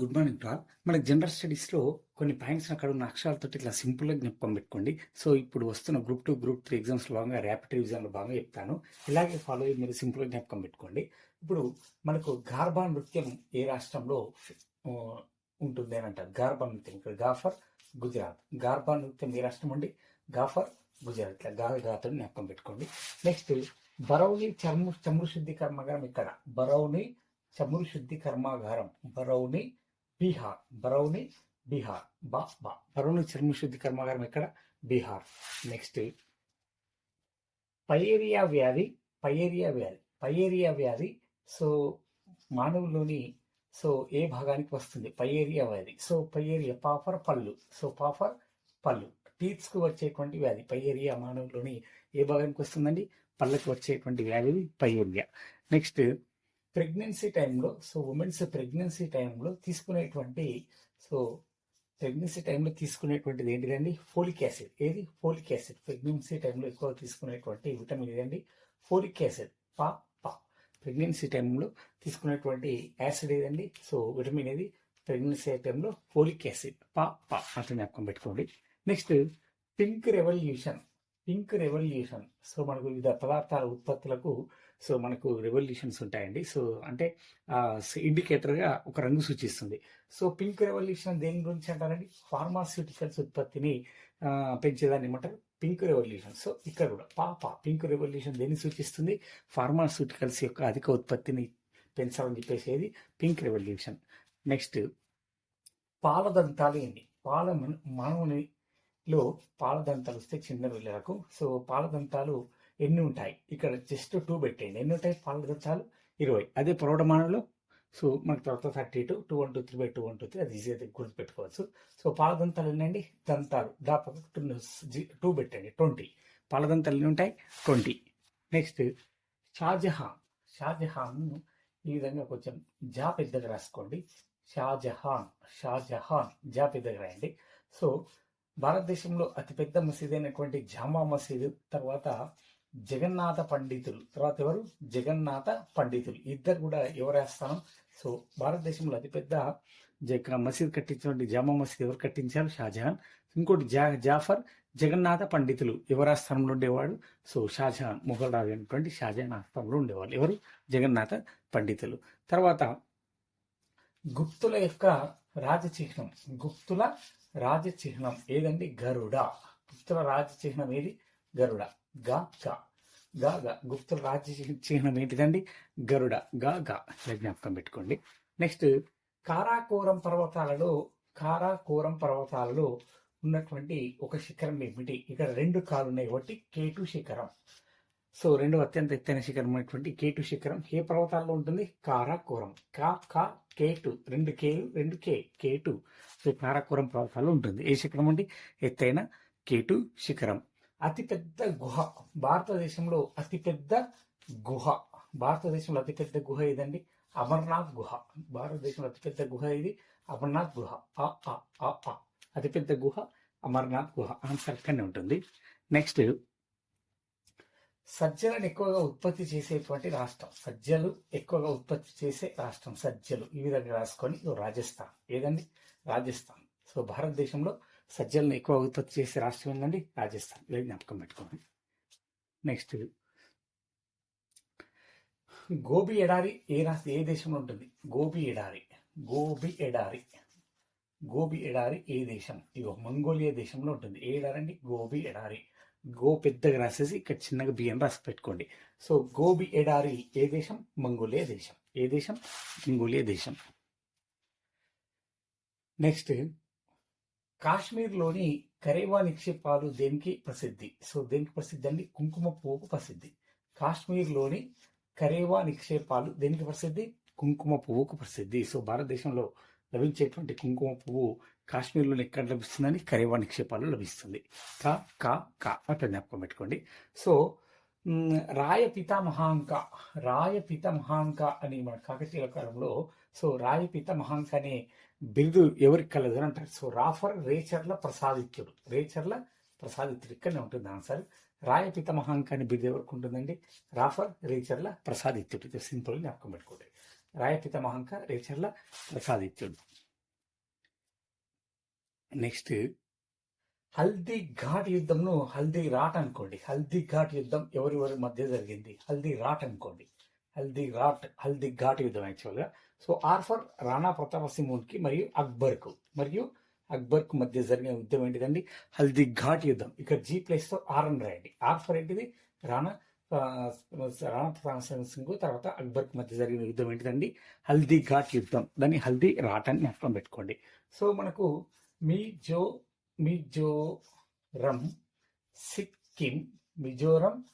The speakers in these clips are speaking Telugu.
Good morning to all general స్టడీస్లో కొన్ని పాయింట్స్ అక్కడ ఉన్న అక్షరాలతో ఇట్లా సింపుల్గా జ్ఞాపకం పెట్టుకోండి. సో ఇప్పుడు వస్తున్న group two group three exams భాగంగా ర్యాపిడ్ రివిజన్లో భాగంగా చెప్తాను. ఇలాగే ఫాలో అయ్యి మీరు సింపుల్గా జ్ఞాపకం పెట్టుకోండి. ఇప్పుడు మనకు గార్బా నృత్యం ఏ రాష్ట్రంలో ఉంటుంది అని అంటారు. గార్బా నృత్యం. ఇక్కడ గాఫర్ గుజరాత్. గార్బా నృత్యం ఏ రాష్ట్రం అండి? గాఫర్ గుజరాత్. ఇట్లా గాల్ గాతో జ్ఞాపకం పెట్టుకోండి. నెక్స్ట్ బరౌని చర్మ చమురు శుద్ధి కర్మాగారం ఇక్కడ బరౌని చమురు శుద్ధి కర్మాగారం బరౌని బీహార్. బరౌని బీహార్. బా బా. బరౌని చర్మశుద్ధి కర్మాగారం ఎక్కడ? బీహార్. నెక్స్ట్. పయేరియా వ్యాధి పయేరియా వ్యాధి పయేరియా వ్యాధి. సో మానవుల్లోని సో ఏ భాగానికి వస్తుంది? పయేరియా వ్యాధి. సో పయేరియా పాఫర్ పళ్ళు. సో పాఫర్ పళ్ళు. టీత్స్కు వచ్చేటువంటి వ్యాధి పయేరియా మానవుల్లోని ఏ భాగానికి వస్తుందండి? పళ్ళకి వచ్చేటువంటి వ్యాధి పయేరియా. నెక్స్ట్. ప్రెగ్నెన్సీ టైంలో సో ఉమెన్స్ ప్రెగ్నెన్సీ టైంలో తీసుకునేటువంటి సో ప్రెగ్నెన్సీ టైంలో తీసుకునేటువంటిది ఏంటిదండి? ఫోలిక్ యాసిడ్ ఏది? ఫోలిక్ యాసిడ్ ప్రెగ్నెన్సీ టైంలో ఎక్కువ తీసుకునేటువంటి విటమిన్ ఏదండి? ఫోలిక్ యాసిడ్ పా పా. ప్రెగ్నెన్సీ టైంలో తీసుకునేటువంటి యాసిడ్ ఏదండి? సో విటమిన్ ఏది? ప్రెగ్నెన్సీ టైంలో ఫోలిక్ యాసిడ్ పా పా. అంటే జ్ఞాపకం పెట్టుకోండి. Next pink revolution pink revolution so మనకు వివిధ పదార్థాల ఉత్పత్తులకు సో మనకు రెవల్యూషన్స్ ఉంటాయండి. సో అంటే ఇండికేటర్గా ఒక రంగు సూచిస్తుంది. సో పింక్ రెవల్యూషన్ దేని గురించి అంటారండి? ఫార్మాస్యూటికల్స్ ఉత్పత్తిని పెంచేదాన్ని ఏమంటారు? పింక్ రెవల్యూషన్ సో ఇక్కడ కూడా పాప పింక్ రెవల్యూషన్ దేన్ని సూచిస్తుంది? ఫార్మాస్యూటికల్స్ యొక్క అధిక ఉత్పత్తిని పెంచాలని చెప్పేసేది పింక్ రెవల్యూషన్ నెక్స్ట్ పాలదంతాలు ఏంటి? పాల మన- మానవునిలో పాలదంతాలు వస్తే చిన్న పిల్లలకు. సో పాలదంతాలు ఎన్ని ఉంటాయి? ఇక్కడ జస్ట్ టూ పెట్టండి ఎన్ని ఉంటాయి? పాలదంతాలు ఇరవై. అదే ప్రౌఢమానంలో సో మనకు తర్వాత thirty two two one two three by two one two three అది ఈజీగా గుర్తుపెట్టుకోవచ్చు. సో పాలదంతాలు ఎన్నండి? దంతాలు. దాపక టూ పెట్టండి. ట్వంటీ పాలదంతాలు ఎన్ని ఉంటాయి? Twenty next Shahjahan. షాజహాన్ ఈ విధంగా కొంచెం జా పెద్దగా రాసుకోండి. షాజహాన్. షాజహాన్ జా పెద్దగా రాయండి. సో భారతదేశంలో అతిపెద్ద మసీదు అయినటువంటి జామా మసీదు తర్వాత జగన్నాథ పండితులు. తర్వాత ఎవరు? జగన్నాథ పండితులు. ఇద్దరు కూడా ఎవరు సో భారతదేశంలో అతిపెద్ద జగ మసీద్ కట్టించినటువంటి జామా మసీద్ ఎవరు కట్టించారు? షాజహాన్. ఇంకోటి జా జాఫర్ జగన్నాథ పండితులు ఎవరు ఉండేవాడు? సో షాజహాన్ మొఘల్ రాజు అయినటువంటి షాజహాన్ ఆస్థానంలో ఉండేవాళ్ళు ఎవరు? జగన్నాథ పండితులు. తర్వాత గుప్తుల యొక్క రాజచిహ్నం. గుప్తుల రాజచిహ్నం ఏదండి? గరుడ. గుప్తుల రాజచిహ్నం ఏది? గరుడ. గా గా. గా గా. గుప్తుల రాజచిహ్నం ఏంటిదండి? గరుడ. గా గా. జ్ఞాపకం పెట్టుకోండి. నెక్స్ట్ కారాకోరం పర్వతాలలో కారాకోరం పర్వతాలలో ఉన్నటువంటి ఒక శిఖరం ఏమిటి? ఇక్కడ రెండు కాలు ఉన్నాయి ఒకటి కేటు శిఖరం. సో రెండు అత్యంత ఎత్తైన శిఖరం అయినటువంటి కేటు శిఖరం. ఏ పర్వతాల్లో ఉంటుంది? కారాకోరం. కా కా కేటు. రెండు కేలు రెండు కే కేటు. సో కారాకోరం పర్వతాల్లో ఉంటుంది. ఏ శిఖరం అండి? ఎత్తైన కేటు శిఖరం. అతిపెద్ద గుహ. భారతదేశంలో అతిపెద్ద గుహ. భారతదేశంలో అతిపెద్ద గుహ ఏదండి? అమర్నాథ్ గుహ. భారతదేశంలో అతిపెద్ద గుహ ఇది అమర్నాథ్ గుహ. ఆ ఆ ఆ ఆ అతిపెద్ద గుహ అమర్నాథ్ గుహ. ఆన్సర్ అక్కడనే ఉంటుంది. నెక్స్ట్ సజ్జలను ఎక్కువగా ఉత్పత్తి చేసేటువంటి రాష్ట్రం. సజ్జలు ఎక్కువగా ఉత్పత్తి చేసే రాష్ట్రం సజ్జలు. ఈ విధంగా రాసుకొని రాజస్థాన్. ఏదండి? రాజస్థాన్. సో భారతదేశంలో సజ్జలను ఎక్కువ ఉత్పత్తి చేసే రాష్ట్రం ఏంటండి రాజస్థాన్. ఇది జ్ఞాపకం పెట్టుకోండి. నెక్స్ట్ గోబీ ఎడారి ఏ రాష్ట్ర ఏ దేశంలో ఉంటుంది? గోబీ ఎడారి. గోబీ ఎడారి. గోబీ ఎడారి ఏ దేశం? ఇదిగో మంగోలియా దేశంలో ఉంటుంది. ఏ ఎడారి అండి? గోబీ ఎడారి. గో పెద్దగా రాసేసి ఇక్కడ చిన్నగా బియ్యం రాసి పెట్టుకోండి. సో గోబి ఎడారి ఏ దేశం? మంగోలియా దేశం. ఏ దేశం? మంగోలియా దేశం. నెక్స్ట్ కాశ్మీర్లోని కరేవా నిక్షేపాలు దేనికి ప్రసిద్ధి? సో దేనికి ప్రసిద్ధి అండి? కుంకుమ పువ్వుకు ప్రసిద్ధి. కాశ్మీర్లోని కరేవా నిక్షేపాలు దేనికి ప్రసిద్ధి? కుంకుమ పువ్వుకు ప్రసిద్ధి. సో భారతదేశంలో లభించేటువంటి కుంకుమ పువ్వు కాశ్మీర్లో ఎక్కడ లభిస్తుందని కరేవా నిక్షేపాలు లభిస్తుంది. కా కా కా. అట్లా జ్ఞాపకం పెట్టుకోండి. సో రాయ పితామహాంక రాయ పితామహాంక అని మన కాకతీయుల కాలంలో సో రాయ పితామహాంక అనే బిరుదు ఎవరికి కలదు అని అంటారు. సో రాఫర్ రేచర్ల ప్రసాదిత్యుడు రేచర్ల ప్రసాదిత్యుడు ఇక్కడనే ఉంటుంది ఆన్సర్. రాయ పితామహాంక అనే బిరుదు ఎవరికి ఉంటుందండి? రాఫర్ రేచర్ల ప్రసాదిత్యుడు. సింపుల్ జ్ఞాపకం పెట్టుకోండి. రాయ పితామహాంక రేచర్ల ప్రసాదిత్యుడు. నెక్స్ట్ హల్దీ ఘాట్ యుద్ధంను హల్దీ రాట్ అనుకోండి. హల్దీ ఘాట్ యుద్ధం ఎవరెవరి మధ్య జరిగింది? హల్దీ రాట్ అనుకోండి. హల్దీ రాట్ హల్దీ ఘాట్ యుద్ధం యాక్చువల్గా సో ఆర్ఫర్ రాణా ప్రతాప సింహునికి మరియు అక్బర్కు. మరియు అక్బర్కు మధ్య జరిగిన యుద్ధం ఏంటిదండి? హల్దీ ఘాట్ యుద్ధం. ఇక్కడ జీ ప్లేస్తో ఆర్ అని రాయండి. ఆర్ఫర్ ఏంటిది? రాణా రాణా ప్రతాప సింగ్ తర్వాత అక్బర్కు మధ్య జరిగిన యుద్ధం ఏంటిదండి? హల్దీ ఘాట్ యుద్ధం. దాన్ని హల్దీ రాట్ అని జ్ఞాపకం పెట్టుకోండి. సో మనకు మీ జో మిజోరం సిక్కిం మిజోరం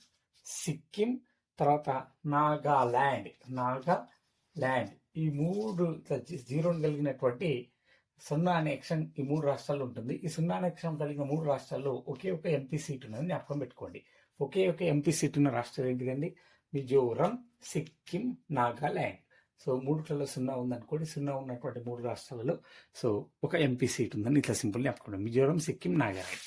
సిక్కిం తర్వాత నాగాల్యాండ్ నాగాల్యాండ్ ఈ మూడు ఇట్లా జీరోని కలిగినటువంటి సున్నా అనే అక్షరం ఈ మూడు రాష్ట్రాల్లో ఉంటుంది. ఈ సున్నా అనే అక్షరం కలిగిన మూడు రాష్ట్రాల్లో ఒకే ఒక ఎంపీ సీట్ ఉన్నది జ్ఞాపకం పెట్టుకోండి. ఒకే ఒక ఎంపీ సీట్ ఉన్న రాష్ట్రం ఏంటిదండి? మిజోరం సిక్కిం నాగాల్యాండ్ సో మూడుట్లలో సున్నా ఉందనుకోండి సున్నా ఉన్నటువంటి మూడు రాష్ట్రాలలో సో ఒక ఎంపీ సీట్ ఉందని ఇట్లా సింపుల్ చెప్పుకోండి మిజోరం సిక్కిం నాగాలాండ్.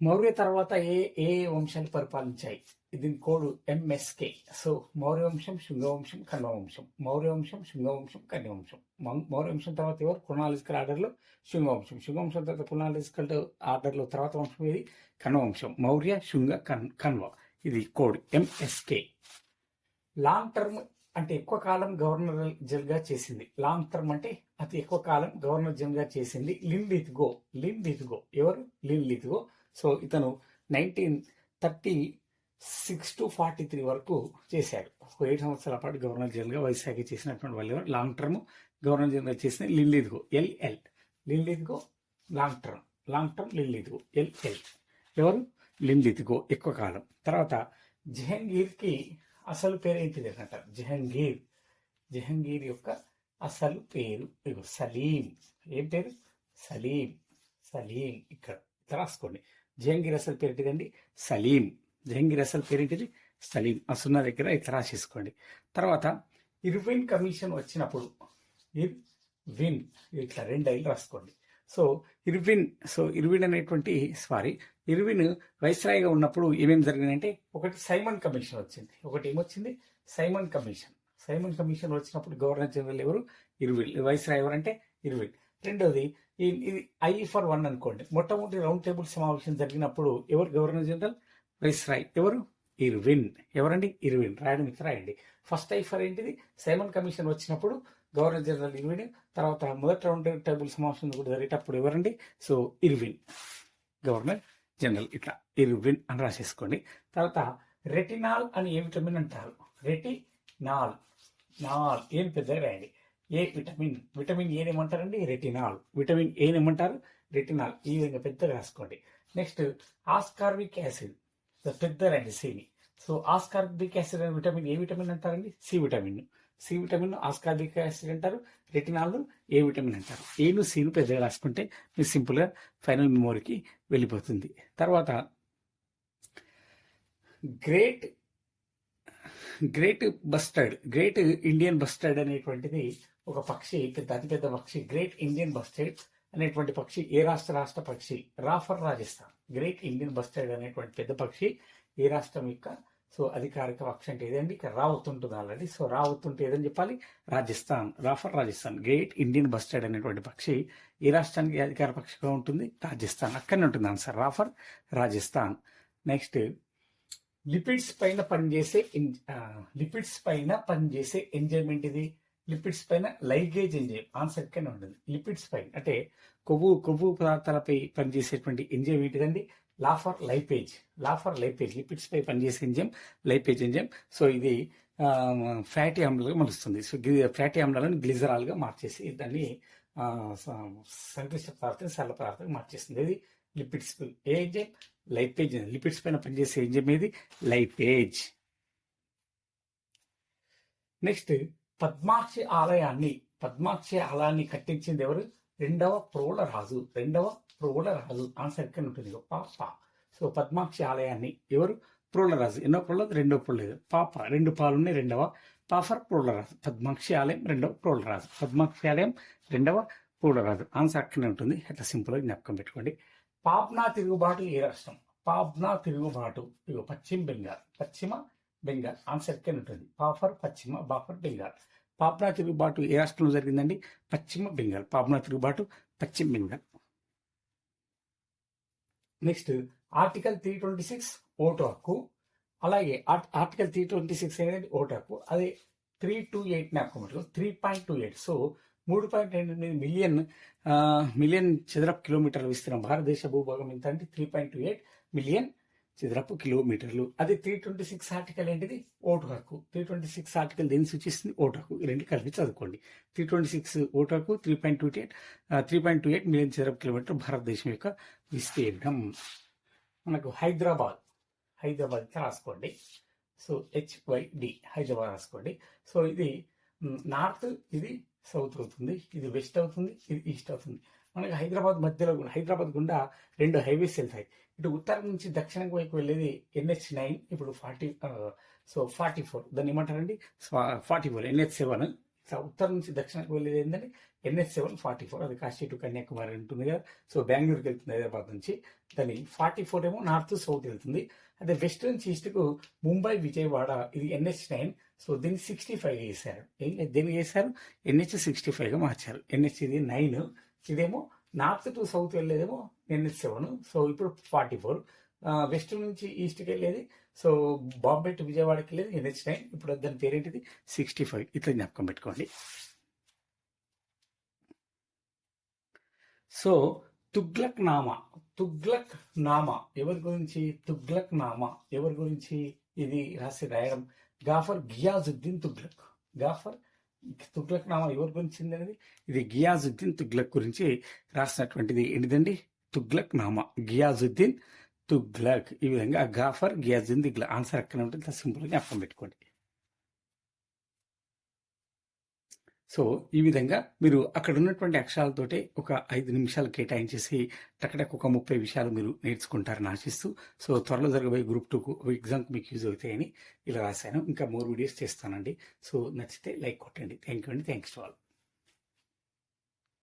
మౌర్య తర్వాత ఏ ఏ వంశాలు పరిపాలించాయి? దీని కోడ్ ఎంఎస్కే సో మౌర్య వంశం శృంగవంశం కన్వవంశం మౌర్య వంశం శృంగవంశం కన్యవంశం మౌ- మౌర్య వంశం తర్వాత ఎవరు? క్రొనాలజికల్ ఆర్డర్లో శృంగవంశం శృంగవంశం తర్వాత క్రొనాలజికల్ ఆర్డర్లో తర్వాత వంశం ఏది? కన్వవంశం మౌర్య శృంగ కన్ కన్వ ఇది కోడ్ ఎంఎస్కే లాంగ్ టర్మ్ అంటే ఎక్కువ కాలం గవర్నర్ జనరల్గా చేసింది. లాంగ్ టర్మ్ అంటే అతి ఎక్కువ కాలం గవర్నర్ జనరల్గా చేసింది లిన్ లిత్గో లిన్ లిత్గో ఎవరు? లిన్ లిత్గో సో ఇతను nineteen thirty six to forty three వరకు చేశారు ఒక ఏడు సంవత్సరాల పాటు గవర్నర్ జనరల్గా వైశాఖ చేసినటువంటి వాళ్ళు ఎవరు? లాంగ్ టర్మ్ గవర్నర్ జనరల్ చేసిన Linlithgow LL Linlithgow long term. Long term Linlithgow LL ఎవరు? లిన్ లిత్గో ఎక్కువ కాలం. తర్వాత జహంగీర్కి అసలు పేరు ఏం తెలియదు అంటారు? జహంగీర్. జహంగీర్ యొక్క అసలు పేరు ఇగో సలీం. ఏం పేరు? సలీం. సలీం. ఇక్కడ రాసుకోండి. జహంగీర్ అసలు పేరు ఏంటిదండి? సలీం. జహంగీర్ అసలు పేరు ఏంటిది? సలీం. అసున్న దగ్గర ఇక్కడ రాసేసుకోండి. తర్వాత ఇర్విన్ కమిషన్ వచ్చినప్పుడు ఇర్విన్ ఇట్లా రెండు ఐలు రాసుకోండి. సో ఇర్విన్ సో ఇర్విన్ అనేటువంటి సారీ ఇర్విన్ వైస్రాయ్గా ఉన్నప్పుడు ఏమేమి జరిగిందంటే ఒకటి సైమన్ కమిషన్ వచ్చింది. ఒకటి ఏమొచ్చింది? Simon commission. సైమన్ కమిషన్ వచ్చినప్పుడు గవర్నర్ జనరల్ ఎవరు? ఇర్విన్. వైస్రాయ్ ఎవరంటే ఇర్విన్. రెండోది ఇది ఐ e ఫర్ వన్ అనుకోండి. మొట్టమొదటి రౌండ్ టేబుల్ సమావేశం జరిగినప్పుడు ఎవరు గవర్నర్ జనరల్? వైస్రాయ్. ఎవరు? ఇర్విన్. ఎవరండి? ఇర్విన్. రాయడం ఇక్కడ రాయండి. ఫస్ట్ ఐ ఫర్ ఏంటిది? సైమన్ కమిషన్ వచ్చినప్పుడు గవర్నర్ జనరల్ ఇర్విన్ తర్వాత మొదటి రౌండ్ టేబుల్ సమావేశం కూడా జరిగేటప్పుడు ఎవరండి? So Irwin. గవర్నర్ జనరల్ ఇట్లా ఇర్విన్ అని రాసేసుకోండి. తర్వాత రెటినాల్ అని ఏ విటమిన్ అంటారు? రెటినాల్. నాల్. ఏం పెద్దగా రాయండి? ఏ విటమిన్? విటమిన్ ఏ ఏమంటారండి? రెటినాల్. విటమిన్ ఏని ఏమంటారు? రెటినాల్. ఈ విధంగా పెద్దగా రాసుకోండి. Next ascorbic acid. పెద్ద రాయండి సిని సో ఆస్కార్బిక్ యాసిడ్ అనే విటమిన్ ఏ విటమిన్ అంటారండి? C vitamin. C vitamin ascorbic acid అంటారు రెటినాల్ ఏ విటమిన్ అంటారు. ఏను సీను పెద్దగా రాసుకుంటే మీరు సింపుల్గా ఫైనల్ మెమోరీకి వెళ్ళిపోతుంది. తర్వాత great great bustard great Indian bustard అనేటువంటిది ఒక పక్షి పెద్ద అతిపెద్ద పక్షి గ్రేట్ ఇండియన్ బస్టర్డ్ అనేటువంటి పక్షి ఏ రాష్ట్ర రాష్ట్ర పక్షి? రాఫర్ రాజస్థాన్. గ్రేట్ ఇండియన్ బస్టర్డ్ అనేటువంటి పెద్ద పక్షి ఏ రాష్ట్రం యొక్క సో అధికారిక పక్షి అంటే ఏదండి? ఇక్కడ రావత్ ఉంటుంది ఆల్రెడీ సో రావత్ ఉంటే ఏదని చెప్పాలి? రాజస్థాన్. రాఫర్ రాజస్థాన్. గ్రేట్ ఇండియన్ బస్టర్డ్ అనేటువంటి పక్షి ఈ రాష్ట్రానికి అధికార పక్షిగా ఉంటుంది. రాజస్థాన్. అక్కడనే ఉంటుంది ఆన్సర్. రాఫర్ రాజస్థాన్. నెక్స్ట్ లిపిడ్స్ పైన పనిచేసే ఎన్- లిపిడ్స్ పైన పనిచేసే ఎంజైమెంట్ ఇది? లిపిడ్స్ పైన లైగేజ్ ఎంజైమ్ ఆన్సర్ ఇక్కడనే ఉంటుంది. లిపిడ్స్ పైన. అంటే కొవ్వు కొవ్వు పదార్థాలపై పనిచేసేటువంటి ఎంజైమ్ ఏంటిదండి లాఫర్ లైపేజ్ లాఫర్ లైపేజ్ లిపిడ్స్ పై పనిచేసే ఎంజైమ్ లైపేజ్ ఎంజైమ్ సో ఇది ఫ్యాటీ ఆమ్లాలుగా మలుస్తుంది. సో ఫ్యాటీ ఆమ్లాలను గ్లిజరాల్గా మార్చేసి దాన్ని సంక్లిష్ట పదార్థం సరళ పదార్థం మార్చేస్తుంది. ఇది లిపిడ్స్ ఏ ఎంజైమ్ లైపేజ్ లిపిడ్స్ పైన పనిచేసే ఎంజైమ్ ఏది? లైపేజ్ నెక్స్ట్ పద్మాక్షి ఆలయాన్ని పద్మాక్షి ఆలయాన్ని కట్టించింది ఎవరు? రెండవ ప్రోళ రాజు రెండవ ప్రోళ రాజు ఆన్సర్ ఎక్కడ ఉంటుంది ఇగో పాప. సో పద్మాక్షి ఆలయాన్ని ఎవరు? ప్రోళరాజు. ఎన్నో ప్రోల రెండో ప్రోలేదు పాప. రెండు పాలున్నాయి రెండవ పాఫర్ ప్రోళరాజు. పద్మాక్షి ఆలయం రెండవ ప్రోళరాజు. పద్మాక్షి ఆలయం రెండవ ప్రోళరాజు. ఆన్సర్ అక్కడనే ఉంటుంది. అట్లా సింపుల్గా జ్ఞాపకం పెట్టుకోండి. పాప్నా తిరుగుబాటు ఏ రాష్ట్రం? పాప్నా తిరుగుబాటు ఇగో పశ్చిమ బెంగాల్. పశ్చిమ బెంగాల్. ఆన్సర్ ఎక్కడ ఉంటుంది. పాఫర్ పశ్చిమ బాఫర్ బెంగాల్. పాప్నా తిరుగుబాటు ఏ రాష్ట్రంలో జరిగిందండి? పశ్చిమ బెంగాల్. పాప్నా తిరుగుబాటు పశ్చిమ Bengal. Next article three twenty six vote హక్కు అలాగే art- article three twenty six అనేది ఓటు హక్కు అదే త్రీ టూ ఎయిట్ జ్ఞాపకం three point two eight. So మూడు పాయింట్ రెండు ఎనిమిది మిలియన్ మిలియన్ చదరపు కిలోమీటర్ల విస్తీర్ణం. భారతదేశ భూభాగం ఎంత అంటే three point two eight million చదరపు కిలోమీటర్లు. అదే త్రీ ట్వంటీ సిక్స్ ఆర్టికల్ ఏంటిది? ఓటు హక్కు. త్రీ ట్వంటీ సిక్స్ ఆర్టికల్ దేని సూచిస్తుంది? ఓటు హక్కు. రెండు కలిపి చదువుకోండి. త్రీ ట్వంటీ సిక్స్ ఓటు హక్కు three point two eight three point two eight million చదరపు కిలోమీటర్ భారతదేశం యొక్క విస్తీర్ణం. మనకు హైదరాబాద్. హైదరాబాద్ రాసుకోండి. సో హెచ్వైడి హైదరాబాద్ రాసుకోండి. సో ఇది నార్త్ ఇది సౌత్ అవుతుంది. ఇది వెస్ట్ అవుతుంది. ఇది ఈస్ట్ అవుతుంది. మనకి హైదరాబాద్ మధ్యలో హైదరాబాద్ గుండా రెండు హైవేస్ వెళ్తాయి. ఇటు ఉత్తరం నుంచి దక్షిణం వైపు వెళ్ళేది ఎన్హెచ్ నైన్ ఇప్పుడు ఫార్టీ సో ఫార్టీ ఫోర్. దాన్ని ఏమంటారండి? Forty four NH seven. ఉత్తరం నుంచి దక్షిణానికి వెళ్ళేది ఏంటంటే ఎన్హెచ్ సెవెన్ ఫార్టీ ఫోర్. అది కాశీ టు కన్యాకుమారి ఉంటుంది కదా. సో బెంగళూరుకి వెళ్తుంది హైదరాబాద్ నుంచి. దాని ఫార్టీ ఫోర్ ఏమో నార్త్ సౌత్ వెళ్తుంది. అదే వెస్ట్ నుంచి ఈస్ట్కు ముంబై విజయవాడ ఇది ఎన్హెచ్ నైన్. సో దీన్ని సిక్స్టీ ఫైవ్ వేశారు దీన్ని వేశారు ఎన్హెచ్ సిక్స్టీ ఫైవ్గా మార్చారు. ఎన్హెచ్ ఇది నైన్. ఇదేమో నార్త్ టు సౌత్ వెళ్ళేదేమో నిన్న సెవెన్. సో ఇప్పుడు ఫార్టీ ఫోర్. వెస్ట్ నుంచి ఈస్ట్కి వెళ్ళేది. సో బాంబే టు విజయవాడకి వెళ్ళేది. ఎన్హెచ్ నైన్ ఇప్పుడు దాని పేరేంటిది? Sixty five. ఇట్లా జ్ఞాపకం పెట్టుకోండి. సో తుగ్లక్ నామా. తుగ్లక్ నామా. ఎవరి గురించి? తుగ్లక్ నామా. ఎవరి గురించి ఇది రాసి రాయడం గాఫర్ గియాజుద్దీన్ తుగ్లక్. గాఫర్ తుగ్లక్ నామా ఎవరి గురించి అనేది ఇది గియాజుద్దీన్ తుగ్లక్ గురించి రాసినటువంటిది. ఏంటిదండి? తుగ్లక్ నామా గియాజుద్దీన్ తుగ్లక్. ఈ విధంగా గాఫర్ గియాజుద్దీన్ తుగ్లక్. ఆన్సర్ ఎక్కడ ఉంటుంది. సింపుల్ జ్ఞాపకం పెట్టుకోండి. సో ఈ విధంగా మీరు అక్కడ ఉన్నటువంటి అక్షరాలతోటే ఒక ఐదు నిమిషాలు కేటాయించేసి టకటక్ ఒక ముప్పై విషయాలు మీరు నేర్చుకుంటారని ఆశిస్తూ సో త్వరలో జరగబోయే గ్రూప్ టూకు ఎగ్జామ్కి మీకు యూజ్ అవుతాయని ఇలా రాశాను. ఇంకా మోర్ వీడియోస్ చేస్తానండి. సో నచ్చితే లైక్ కొట్టండి. థ్యాంక్ యూ అండి. Thanks to all.